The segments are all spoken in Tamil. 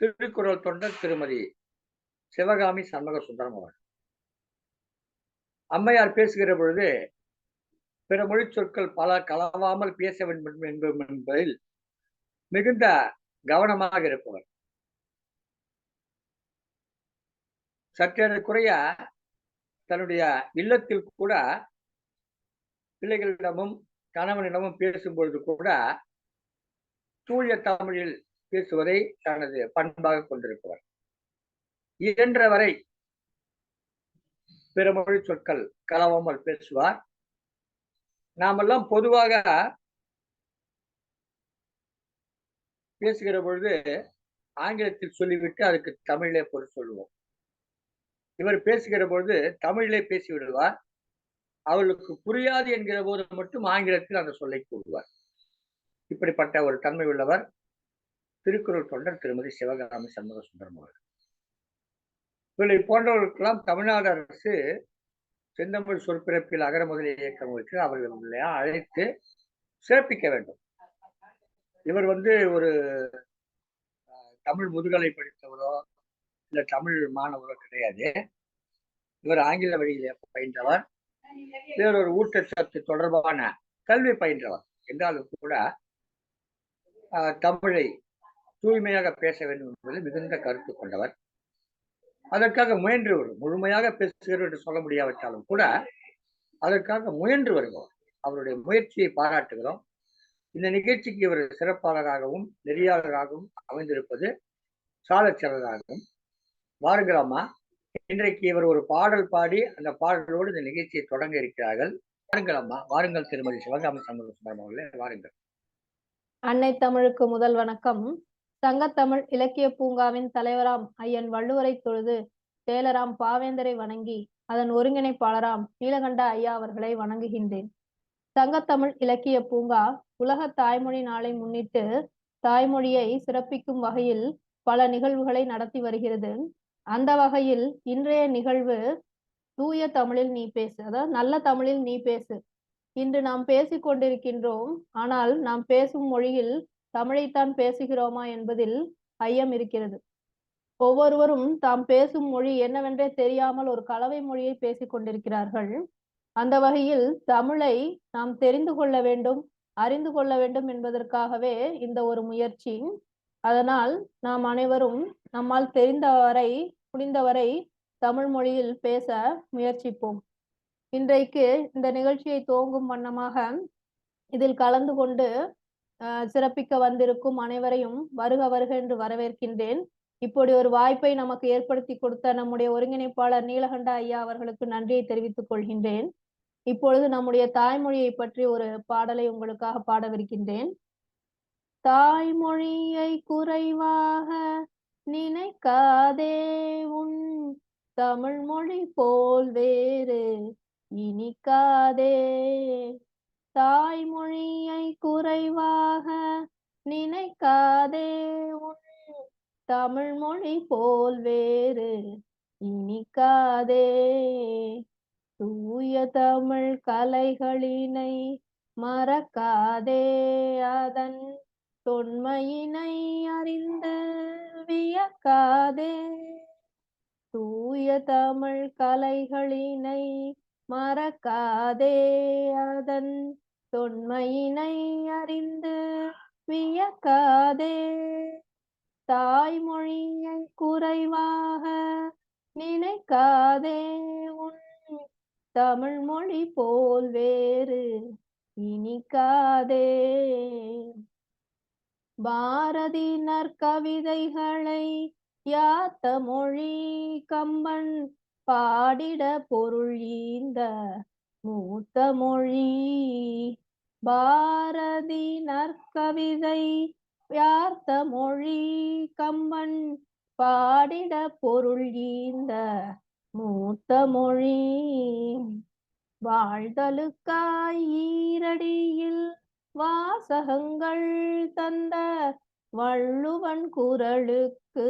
திருக்குறள் தொண்டர் திருமதி சிவகாமி சண்முக சுந்தரம் அவர்கள். அம்மையார் பேசுகிற பொழுது பிற மொழி சொற்கள் பல கலவாமல் பேச வேண்டும் என்பது என்பதில் மிகுந்த கவனமாக இருப்பவர். சற்றேறக்குறைய தன்னுடைய இல்லத்தில் கூட பிள்ளைகளிடமும் கணவனிடமும் பேசும்பொழுது கூட தூய தமிழில் பேசுவதை தனது பண்பாக கொண்டிருப்பவர். இயன்றவரை பிற மொழி சொற்கள் கலவாமல் பேசுவார். நாமெல்லாம் பொதுவாக பேசுகிற பொழுது ஆங்கிலத்தில் சொல்லிவிட்டு அதுக்கு தமிழிலே பொருள் சொல்லுவோம். இவர் பேசுகிற பொழுது தமிழிலே பேசிவிடுவார். அவர்களுக்கு புரியாது என்கிற போது மட்டும் ஆங்கிலத்தில் அந்த சொல்லை கூறுவார். இப்படிப்பட்ட ஒரு தன்மை உள்ளவர். திருக்குறள் தொண்டர் திருமதி சிவகாமி சண்முக சுந்தரம் அவர்கள். இவர்களை போன்றவர்களுக்கெல்லாம் தமிழ்நாடு அரசு செந்தமிழ் சொற்பிறப்பில் அகர முதல் இயக்கம் வைத்து அவர்களை அழைத்து சிறப்பிக்க வேண்டும். இவர் வந்து ஒரு அஹ், தமிழ் முதுகலை படித்தவரோ இல்லை தமிழ் மாணவரோ கிடையாது. இவர் ஆங்கில வழியில் பயின்றவர். இவர் ஒரு ஊட்டச்சத்து தொடர்பான கல்வி பயின்றவர். என்றாலும் கூட அஹ், தமிழை தூய்மையாக பேச வேண்டும் என்பதில் மிகுந்த கருத்து கொண்டவர். அதற்காக முயன்று வரும். முழுமையாக பேசுகிறவர் என்று சொல்ல முடியாவிட்டாலும் கூட அதற்காக முயன்று வருபவர். அவருடைய முயற்சியை பாராட்டுகிறோம். இந்த நிகழ்ச்சிக்கு இவர் சிறப்பாளராகவும் நெறியாளராகவும் அமைந்திருப்பது சாலச் சிறந்ததாகும் வாருங்களாமா இன்றைக்கு இவர் ஒரு பாடல் பாடி அந்த பாடலோடு இந்த நிகழ்ச்சியை தொடங்க இருக்கிறார்கள். வாருங்களம்மா. வாருங்கள் திருமதி சிவகாமி சண்முக சுந்தரம் அவர்களே. வாருங்கள். அன்னை தமிழுக்கு முதல் வணக்கம். சங்கத்தமிழ் இலக்கிய பூங்காவின் தலைவராம் ஐயன் வள்ளுவரை தொழுது சேலராம் பாவேந்தரை வணங்கி அதன் ஒருங்கிணைப்பாளராம் நீலகண்ட ஐயா அவர்களை வணங்குகின்றேன். சங்கத்தமிழ் இலக்கிய பூங்கா உலக தாய்மொழி நாளை முன்னிட்டு தாய்மொழியை சிறப்பிக்கும் வகையில் பல நிகழ்வுகளை நடத்தி வருகிறது. அந்த வகையில் இன்றைய நிகழ்வு தூய தமிழில் நீ பேசு அதாவது நல்ல தமிழில் நீ பேசு. இன்று நாம் பேசிக் கொண்டிருக்கின்றோம் ஆனால் நாம் பேசும் மொழியில் தமிழைத்தான் பேசுகிறோமா என்பதில் ஐயம் இருக்கிறது. ஒவ்வொருவரும் தாம் பேசும் மொழி என்னவென்றே தெரியாமல் ஒரு கலவை மொழியை பேசிக் கொண்டிருக்கிறார்கள். அந்த வகையில் தமிழை நாம் தெரிந்து கொள்ள வேண்டும் அறிந்து கொள்ள வேண்டும் என்பதற்காகவே இந்த ஒரு முயற்சி. அதனால் நாம் அனைவரும் நம்மால் தெரிந்தவரை முடிந்தவரை தமிழ் மொழியில் பேச முயற்சிப்போம். இன்றைக்கு இந்த நிகழ்ச்சியை துவங்கும் வண்ணமாக இதில் கலந்து கொண்டு சிறப்பிக்க வந்திருக்கும் அனைவரையும் வருக வருக என்று வரவேற்கின்றேன். இப்படி ஒரு வாய்ப்பை நமக்கு ஏற்படுத்தி கொடுத்த நம்முடைய ஒருங்கிணைப்பாளர் நீலகண்ட ஐயா அவர்களுக்கு நன்றியை தெரிவித்துக் கொள்கின்றேன். இப்பொழுது நம்முடைய தாய்மொழியை பற்றி ஒரு பாடலை உங்களுக்காக பாடவிருக்கின்றேன். தாய்மொழியை குறைவாக நினைக்காதே உன் தமிழ் மொழி போல் வேறு இனிக்காதே. தாய்மொழியை குறைவாக நினைக்காதே உன் தமிழ் மொழி போல் வேறு இனிக்காதே. தூய தமிழ் கலைகளினை மறக்காதே. அதன் தொன்மையினை அறிந்த வியக்காதே. தூய தமிழ் கலைகளினை மறக்காதே. அதன் தொன்மையினை அறிந்து வியக்காதே. தாய்மொழியை குறைவாக நினைக்காதே. உன் தமிழ் மொழி போல் வேறு இனிக்காதே. பாரதி நற்கவிதைகளை யாத்த மொழி கம்பன் பாடிட பொருள் ஈந்த மூத்த மொழி பாரதி நற்கவிதை யார்த்த மொழி? கம்பன் பாடிட பொருள் ஈந்த மூத்த மொழி வாழ்தலுக்காய் ஈரடியில் வாசகங்கள் தந்த வள்ளுவன் குரலுக்கு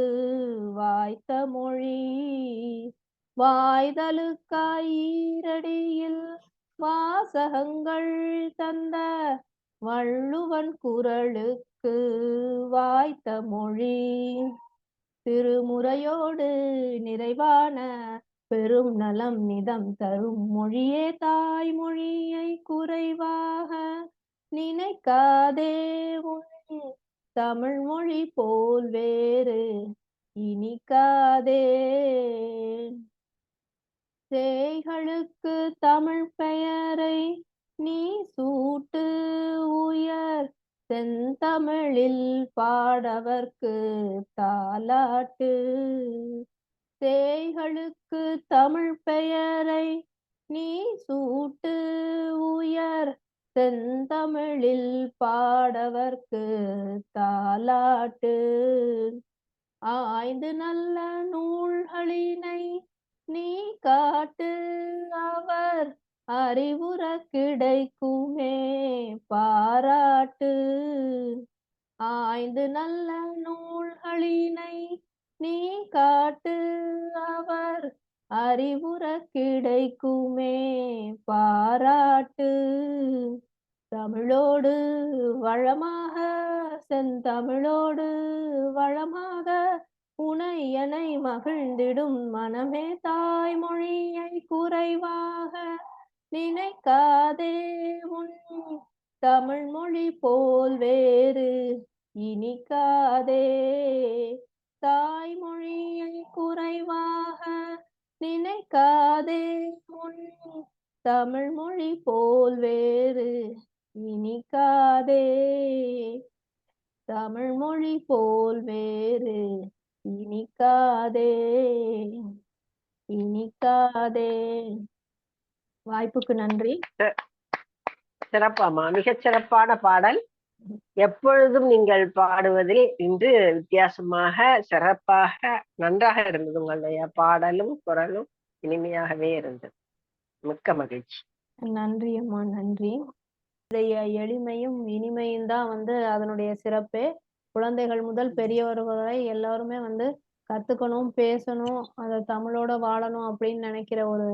வாய்த்த மொழி. வாய்தலுக்காய் ஈரடியில் வாசகங்கள் தந்த வள்ளுவன் குரலுக்கு வாய்த்த மொழி. திருமுறையோடு நிறைவான பெரும் நலம் நிதம் தரும் மொழியே தாய்மொழியை குறைவாக நினைக்காதே தமிழ் மொழி போல் வேறு இனிக்காதே பாடவர்க்கு தாலாட்டு சேய்களுக்கு தமிழ் பெயரை நீ சூட்டு உயர் செந்தமிழில் பாடவர்க்கு தாலாட்டு. ஆய்ந்து நல்ல நூல்களினை நீ காட்டு அவர் அறிவுற கிடைக்குமே பாராட்டு. ஆய்ந்து நல்ல நூல்களினை நீ காட்டு அவர் அறிவுற கிடைக்குமே பாராட்டு. தமிழோடு வளமாக செந்தமிழோடு வளமாக உனையனை மகிழ்ந்திடும் மனமே தாய்மொழியை குறைவாக நினைக்காதே உன் தமிழ் மொழி போல் வேறு இனிக்காதே. தாய்மொழியை குறைவாக நினைக்காதே. முன் தமிழ் மொழி போல் வேறு இனிக்காதே. தமிழ் மொழி போல் வேறு இனிக்காதே. இனிக்காதே. வாய்ப்புக்கு நன்றி. சிறப்பாமா மிகச் சிறப்பான பாடல். எப்பொழுதும் நீங்கள் பாடுவதில் இன்று வித்தியாசமாக சிறப்பாக நன்றாக இருந்தது உங்களுடைய பாடலும் குரலும் இனிமையாகவே இருந்தது. மிக்க மகிழ்ச்சி. நன்றி அம்மா நன்றி. இதைய எளிமையும் இனிமையும் தான் வந்து அதனுடைய சிறப்பே. குழந்தைகள் முதல் பெரியவர்கள் வரை எல்லாருமே வந்து கத்துக்கணும் பேசணும் அதை தமிழோட வாழணும் அப்படின்னு நினைக்கிற ஒரு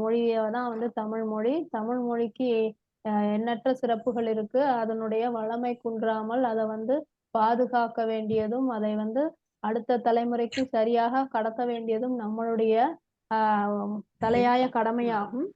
மொழியை தான் வந்து தமிழ் மொழி. தமிழ் மொழிக்கு எண்ணற்ற சிறப்புகள் இருக்கு. அதனுடைய வளமை குன்றாமல் அதை வந்து பாதுகாக்க வேண்டியதும் அதை வந்து அடுத்த தலைமுறைக்கு சரியாக கடத்த வேண்டியதும் நம்மளுடைய தலையாய கடமையாகும்.